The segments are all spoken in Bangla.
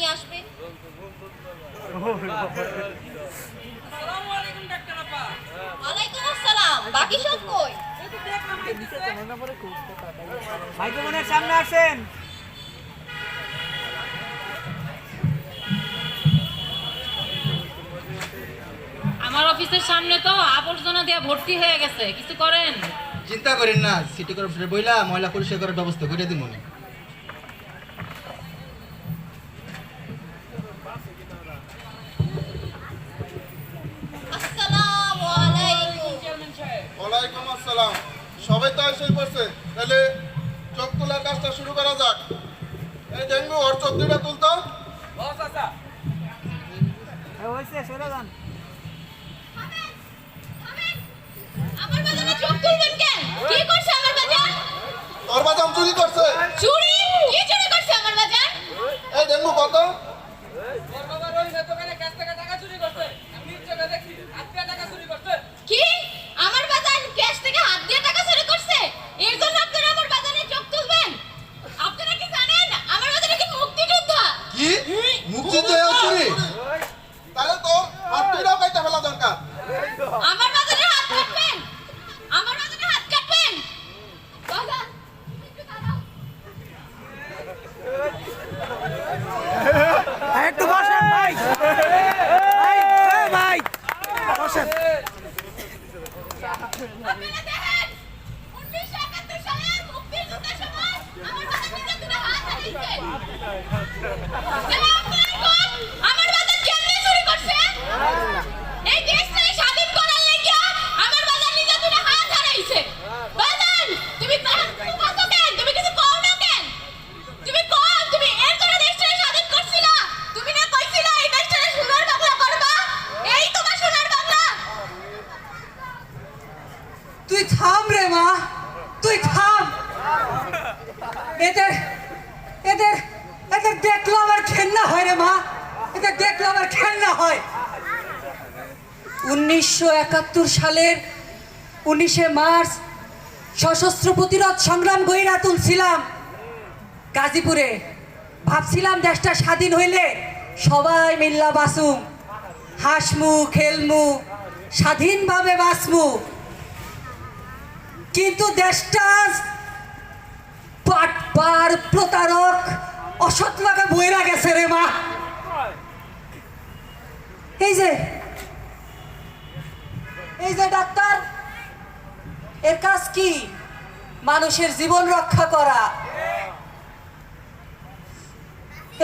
নিয়ে আসবে ওয়ালাইকুম আসসালাম। বাকি সব কই? মাইক্রোফোনের সামনে আসেন। আমার অফিসের সামনে তো আবর্জনা দিয়ে ভর্তি হয়ে গেছে। কিছু করেন? চিন্তা করেন না সিটি কর্পোরেশনের বইলা ময়লা পরিষ্কার করার ব্যবস্থা করে দিন মনে ওয়ালাইকুম আসসালাম। সবাই তো এসে পড়ছে। তাহলে চোখ তোলার কাজটা শুরু করা যাক। এই ডেঙ্গু ওর চোখ দুইটা তুলতো হয়েছে সরে যান। আমার বাজারে চোখ তুলবেন কেন? কি করছে আমার বাজার? তোর বাদাম চুরি করছে। চুরি? কি চুরি করছে আমার বাজার? এই ডেঙ্গু কত কি আমার বাজার ক্যাশ থেকে হাত দিয়ে টাকা চুরি করছে এর জন্য আপনারা আমার বাজারে চোখ তুলবেন আপনারা কি জানেন আমার বাজারে কি মুক্তিযোদ্ধা কি মুক্তিযুদ্ধ হয়ে চুরি তাহলে তোর হাত দুইটাও কাইটা ফেলা দরকার আমার বাজারে হাত কাটবেন আমার বাজারে হাত কাটবেন বাজার একটু দাঁড়াও একটু বসেন ভাই ভাই এ ভাই বসেন আপনারা দেখেন 1971 সালের মুক্তিযুদ্ধের সময় আমার বাজার কেমনে চুরি করছে এই দেশটাকে স্বাধীন করার লাগিয়া আমার বাজার নিজে দুটো হাত হারাইছে বাজার তুমি তার কত কেন তুমি কিছু কও না কেন তুমি কও তুমি এর জন্য দেশটাকে স্বাধীন করছিলা তুমি না কইছিলা এই দেশটাকে সোনার বাংলা করবা এই তোমার সোনার বাংলা তুই থাম রে মা, তুই থাম। এদের এদের এদের দেখল আমার ঘেন্না হয় রে মা, এদের দেখল আমার ঘেন্না হয়। উনিশশো একাত্তর সালের উনিশে মার্চ সশস্ত্র প্রতিরোধ সংগ্রাম গইরা তুলছিলাম। গাজীপুরে। ভাবছিলাম দেশটা স্বাধীন হইলে সবাই মিল্লা বাসুম হাসমু, খেলমু, স্বাধীনভাবে বাঁচমু। কিন্তু দেশটা পাটপার প্রতারক অসৎ লাগা বইরা গেছে রে মা। এই যে এই যে ডাক্তার, এর কাজ কি? মানুষের জীবন রক্ষা করা।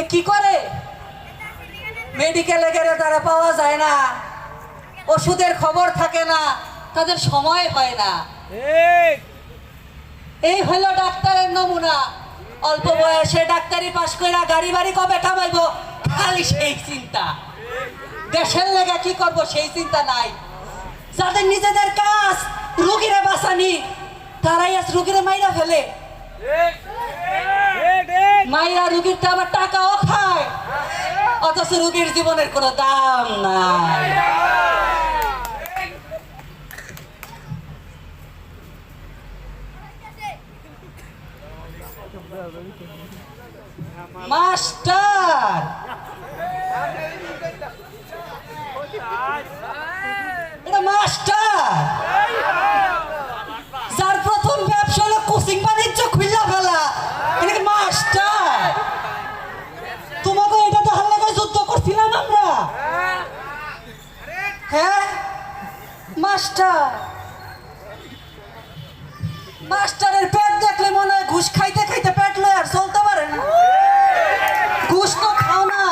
এ কি করে? মেডিকেলে গেলে তারা পাওয়া যায় না। ওষুধের খবর থাকে না, তাদের সময় হয় না। এই! হলো ডাক্তারের নমুনা। অল্প বয়সে ডাক্তারি পাশ করে গাড়ি বাড়ি কবে কামাইবো খালি সেই চিন্তা। দেশের লেগে কি করব সেই চিন্তা নাই। যাদের নিজেদের কাজ রুগীরে বাঁচানি তারাই আজ রুগীরে মাইরা ফেলে। মাইরা রুগীর তো আবার টাকাও খায়। অথচ রুগীর জীবনের কোনো দাম নাই। মাস্টার এটা মাস্টার যার প্রথম ব্যবসা হলো কোচিং বাণিজ্য খুললা ফেলা এটাকে মাস্টার তোমাকে এটা তো হাল্লাকে যুদ্ধ করছিলাম আমরা হ্যাঁ মাস্টার মাস্টারের পেট দেখলে মনে হয় ঘুষ খাইতে খাইতে পেট লয় আর চলতে পারে না ঘুষ তো খাও না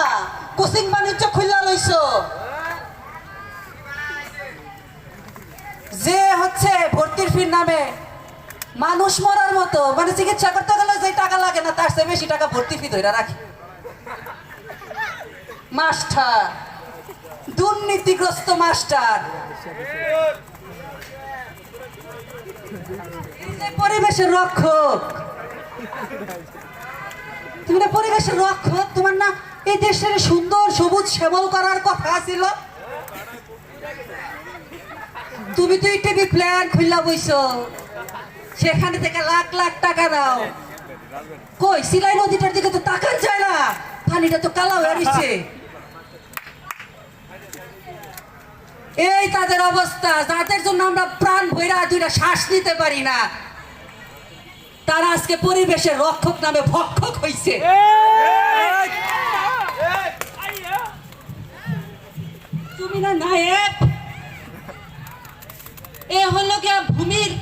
কোচিং বাণিজ্য খুললা লইছো? যে হচ্ছে ভর্তির ফির নামে মানুষ মরার মতো মানে চিকিৎসা করতে গেলে যে টাকা লাগে না, তার চেয়ে বেশি টাকা ভর্তি ফি ধরে রাখে। মাস্টার, দুর্নীতিগ্রস্ত মাস্টার। পরিবেশের রক্ষক। তুমি পরিবেশের রক্ষক, তোমার না এই দেশের সুন্দর সবুজ শ্যামল করার কথা ছিল। তুমি তো টিভি প্ল্যান খুললা বইছো সেখানে থেকে লাখ লাখ টাকা দাও। কই, সিলাই নদীটার দিকে তো তাকান যায় না। পানিটা তো কালা হয়ে রয়েছে এই তাদের অবস্থা, যাদের জন্য আমরা প্রাণ ভৈরা দুইটা শ্বাস নিতে পারি না, তারা আজকে পরিবেশের রক্ষক নামে ভক্ষক হইছে। তুমি না নায়ক এ হলো গিয়া ভূমির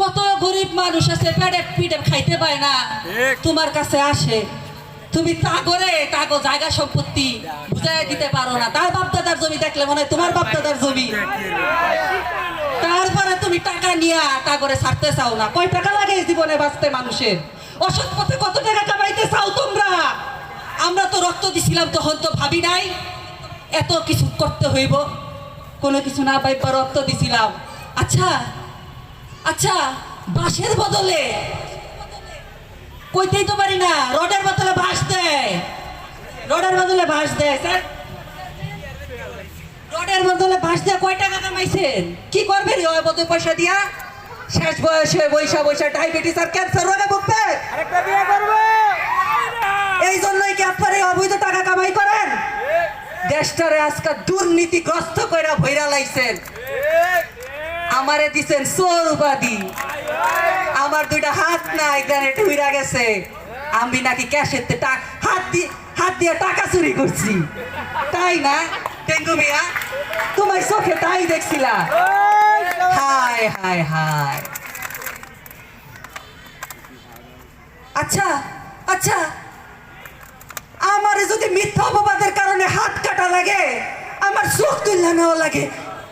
কত গরিব মানুষ আছে পেটে পিঠে খাইতে পায় না। তোমার কাছে আসে। তুমি তাগরে তাগো জায়গা সম্পত্তি বুঝাই দিতে পারো না। তার বাপদাদার জমি দেখলে মনে হয় তোমার বাপদাদার জমি। তারপরে তুমি টাকা নিয়ে তাগরে ছাড়তে চাও না। কয় টাকা লাগে জীবনে বাঁচতে মানুষের? অসৎ পথে কত টাকা কামাইতে চাও তোমরা? আমরা তো রক্ত দিছিলাম তখন তো ভাবি নাই। এত কিছু করতে হইব। কোনো কিছু না পাইবা রক্ত দিছিলাম। আচ্ছা আচ্ছা বাঁশের বদলে। কইতেই তো পারি না রডের বদলে বাঁশ দেয়। রডের বদলে বাঁশ দেয় স্যার। রডের বদলে বাঁশ দিয়ে কয় টাকা কামাইছেন? কি করবেন? ওই বদল পয়সা দিয়া? শেষ বয়সে বৈশা বৈশা ডায়াবেটিস আর ক্যান্সার রোগে ভুগবে এই জন্যই কি আপনারা এই অবৈধ টাকা কামাই করেন? দেশটারে আজকে দুর্নীতিগ্রস্ত কইরা ভইরা লাইছেন। আমারে দিছেন চোর উপাধি আমার দুইটা হাত নাই গ্রানেট উইরা গেছে। আমি নাকি ক্যাশের হাত দিয়ে হাত দিয়ে টাকা চুরি করছি। তাই না, টেঙ্গু মিয়া? তোমার চোখে তাই দেখছিলা? হায় হায় হায়। আচ্ছা আচ্ছা। আমারে যদি মিথ্যা অপবাদের কারণে হাত কাটা লাগে আমার চোখ তুললে নেওয়া লাগে।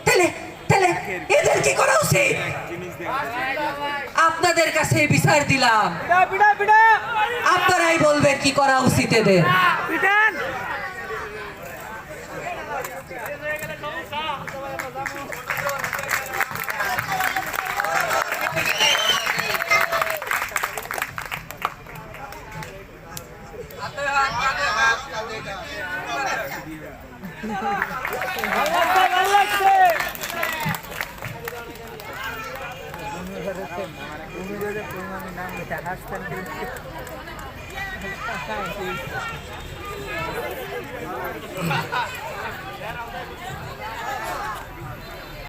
তাহলে তাহলে এদের কি করা উচিত? আপনাদের কাছে বিচার দিলাম। আপনারাই বলবেন কি করা উচিত এদের। de pulmón y nada, te agasta el.